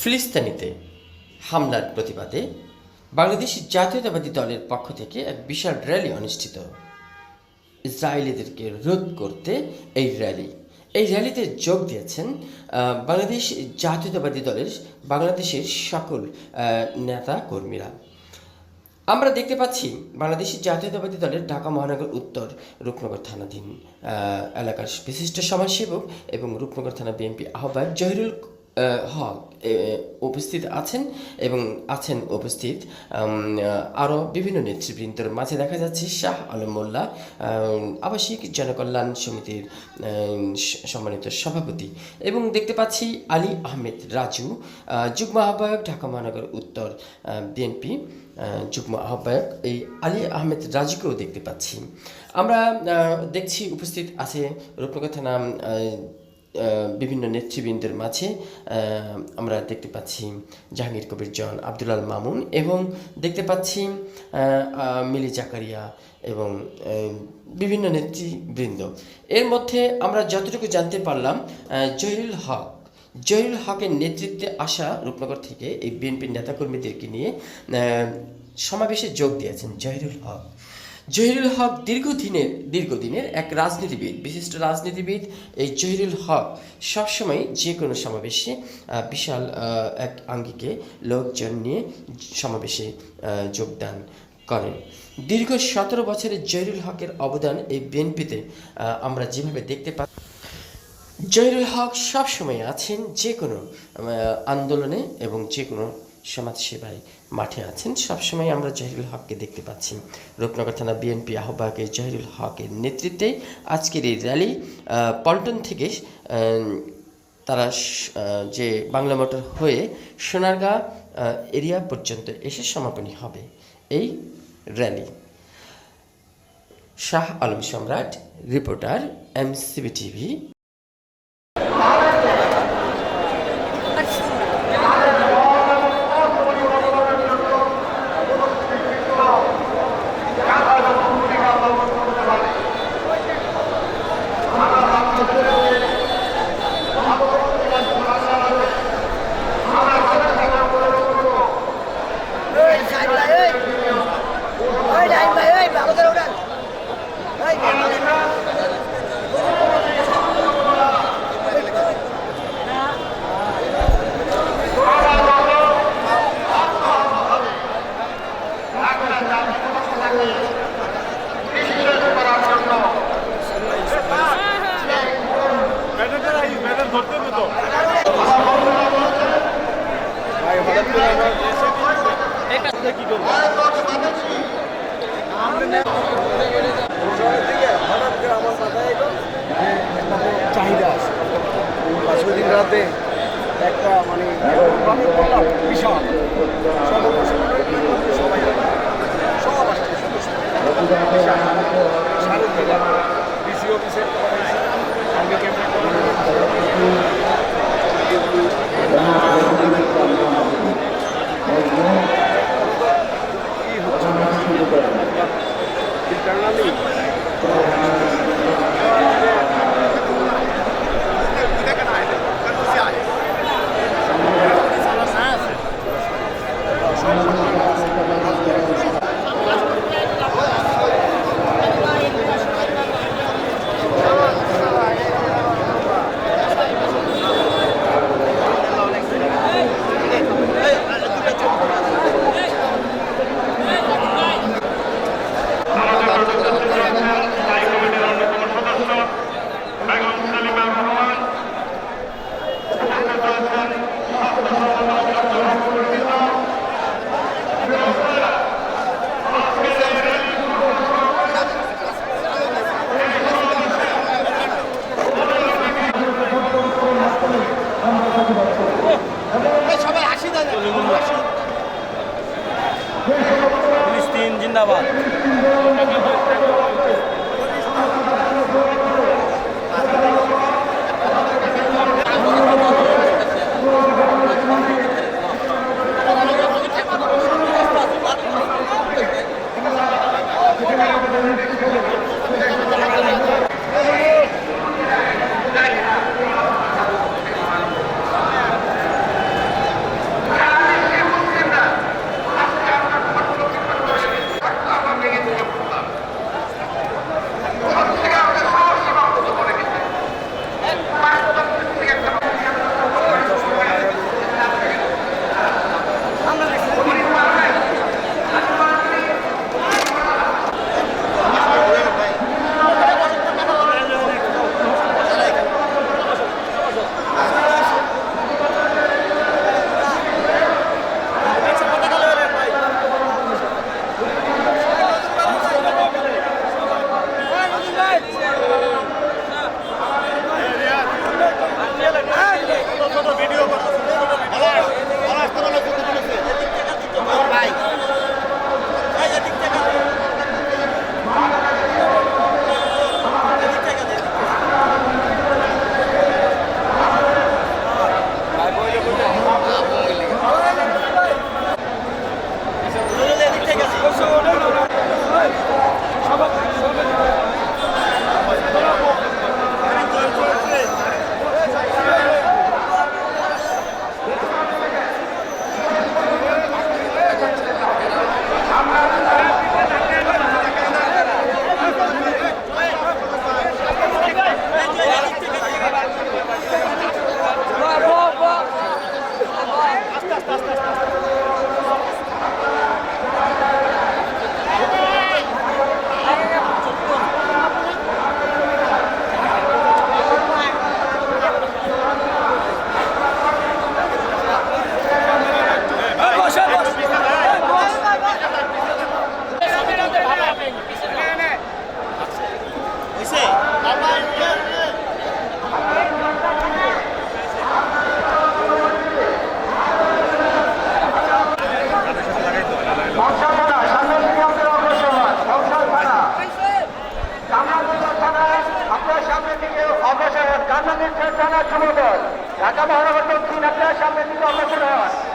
ফিলিস্তিনিতে হামলার প্রতিবাদে বাংলাদেশ জাতীয়তাবাদী দলের পক্ষ থেকে এক বিশাল র্যালি অনুষ্ঠিত। ইসরায়েলিদেরকে রোধ করতে এই র্যালি। এই র্যালিতে যোগ দিয়েছেন বাংলাদেশ জাতীয়তাবাদী দলের বাংলাদেশের সকল নেতা কর্মীরা। আমরা দেখতে পাচ্ছি বাংলাদেশের জাতীয়তাবাদী দলের ঢাকা মহানগর উত্তর রূপনগর থানাধীন এলাকার বিশিষ্ট সমাজসেবক এবং রূপনগর থানা বিএনপি আহ্বায়ক জহিরুল হক। উপস্থিত আছেন এবং আছেন উপস্থিত আরও বিভিন্ন নেতৃবৃন্দের মাঝে দেখা যাচ্ছে শাহ আলম মোল্লা আবাসিক জনকল্যাণ সমিতির সম্মানিত সভাপতি এবং দেখতে পাচ্ছি আলী আহমেদ রাজু যুগ্ম আহ্বায়ক ঢাকা মহানগর উত্তর বিএনপি যুগ্ম আহ্বায়ক এই আলী আহমেদ রাজুকেও দেখতে পাচ্ছি। আমরা দেখছি উপস্থিত আছে আহ, আহ, বিভিন্ন নেতৃবৃন্দের মাঝে আমরা দেখতে পাচ্ছি জাহাঙ্গীর কবির জন আব্দুল আল মামুন এবং দেখতে পাচ্ছি মিলি জাকারিয়া এবং বিভিন্ন নেতৃবৃন্দ। এর মধ্যে আমরা যতটুকু জানতে পারলাম জহিরুল হক, জহিরুল হকের নেতৃত্বে আসা রূপনগর থেকে এই বিএনপির নেতাকর্মীদেরকে নিয়ে সমাবেশে যোগ দিয়েছেন জহিরুল হক। জহিরুল হক দীর্ঘদিনের দীর্ঘদিনের এক রাজনীতিবিদ, বিশিষ্ট রাজনীতিবিদ। এই জহিরুল হক সবসময় যে কোনো সমাবেশে বিশাল এক আঙ্গিকে লোকজন নিয়ে সমাবেশে যোগদান করেন। দীর্ঘ সতেরো বছরের জহিরুল হকের অবদান এই বিএনপিতে আমরা যেভাবে দেখতে পাই জহিরুল হক সবসময় আছেন যে কোনো আন্দোলনে এবং যে কোনো সমাজ সেবায় মাঠে আছেন। সবসময় আমরা জহিরুল হককে দেখতে পাচ্ছি। রূপনগর থানা বিএনপি আহ্বায়ক জহিরুল হকের নেতৃত্বে আজকের এই র্যালি পল্টন থেকে তারা যে বাংলা মোটর হয়ে সোনারগাঁ এরিয়া পর্যন্ত এসে সমাপনী হবে এই rally. Shah Alam Samrat, reporter MCB TV এই সাইড ভাই এই ওই ডাইন ভাই এই ভালো করে উড়ান এই ব্যাটারটা রাখি ব্যাটার ধরতে হবে তো কি করব চাহিদা আছে আজকে দিন রাতে একটা মানে আমি বললাম সবাই সব আসছে সাড়ে থেকে ডিসি অফিসে আমি কি হচ্ছে ফিলিস্তিন জিন্দাবাদ। ঢাকা মহানগর দক্ষিণ আপনার সামনে দিকে অগ্রসর হয়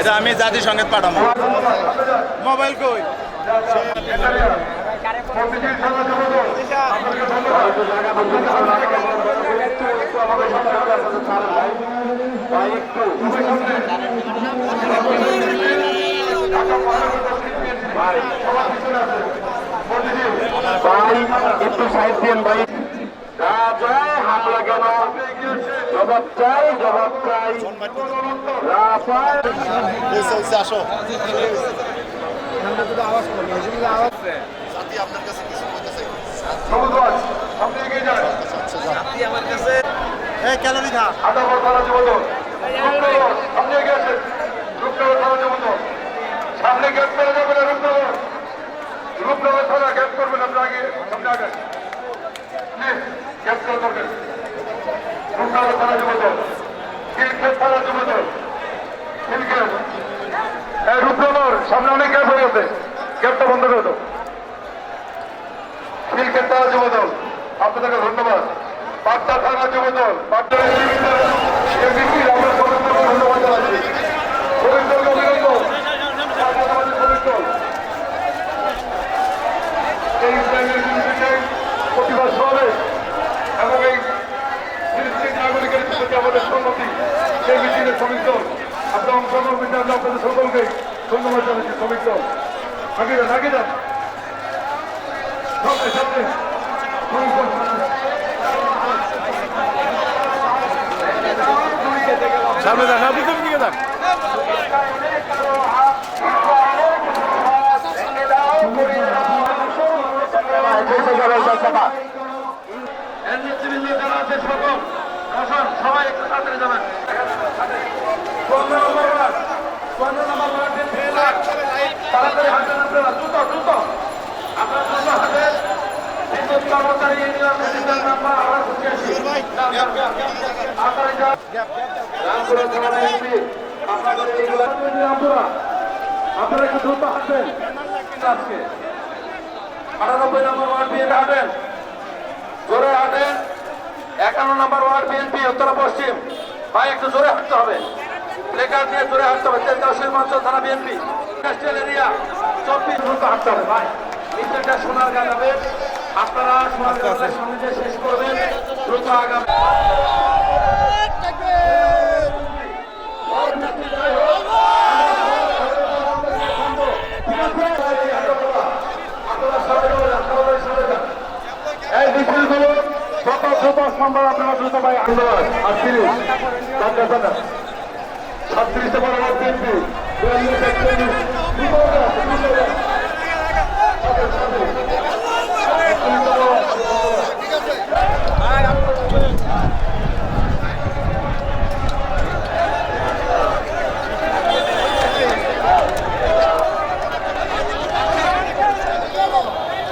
এটা আমি জাতি সংগীত পাঠাবো। মোবাইল কই? একটু সাইড ভাই রাজায় হামলা কেন জবাব চাই জবাব চাই রাফায় চলছে আসো এই ক্যালোরি খা আদাবর থানা যুবদল রূপনগর সামনে এগিয়ে আসেন রূপনগর থানা যুবদল সামনে গেট করে যাবেন রূপনগর। রূপনগর থানা গেট করবেন আপনি আগে। সামনে আগে। গেট করবেন রূপনগর সামনে অনেক গ্যাপ হয়ে গেছে গ্যাপটা বন্ধ করে দাও খিলক্ষেত থানা যুবদল আপনাদেরকে ধন্যবাদ বার্তা থানা যুবদল বার্তা এমপি আমরা সবাইকে ধন্যবাদ জানাচ্ছি শ্রমিক দলকে অভিনন্দন জাতীয়তাবাদী শ্রমিক দল এই ইসরায়েলের বিরুদ্ধে প্রতিবাদ সমাবেশ এবং এই ফিলিস্তিন নাগরিকের প্রতি আমাদের সম্মতি সেই মিছিলের শ্রমিক দল আপনার অংশগ্রহণ করতে আমরা আপনাদের সকলকে ধন্যবাদ জানাচ্ছি শ্রমিক দল। আগে যান আগে যান। সামনে সামনে। শ্রমিক দল সামনে দেখা পিছন দিকে দেখ নেতৃবৃন্দ যারা আছে সকল। আসুন সবাই একটু তাড়াতাড়ি যাবেন। পনেরো নম্বর ওয়ার্ড পনেরো নম্বর ওয়ার্ডের ফেলার তাড়াতাড়ি হাঁটেন আপনারা দ্রুত দ্রুত আপনারা দ্রুত হাঁটেন বিদ্যুৎ কর্মচারী ইউনিয়ন প্রেসিডেন্ট নাম্বার আমরা খুঁজে আসি আপনারা একটু দ্রুত হাঁটবেন। আটানব্বই নম্বর ওয়ার্ড বিএনপি হাঁটেন জোরে হাঁটেন একান্ন নম্বর ওয়ার্ড বিএনপি উত্তর পশ্চিম। ভাই একটু জোরে হাঁটতে হবে। প্লেকার দিয়ে জোরে হাঁটতে হবে। তেলকাশির মঞ্চল থানা বিএনপি। ইন্ডাস্ট্রিয়াল এরিয়া চব্বিশ দ্রুত হাঁটতে হবে। ভাই নিচেটা সোনার গান হবে। আপনারা সোনার গানের সামনে দিয়ে শেষ করবেন। দ্রুত আগামী এই মিছিলগুলো যত দ্রুত সম্ভব আপনারা দ্রুত ভাই আন্দোলন আটত্রিশ সাতত্রিশে বরাবর বিএনপি বিয়াল্লিশ একচল্লিশ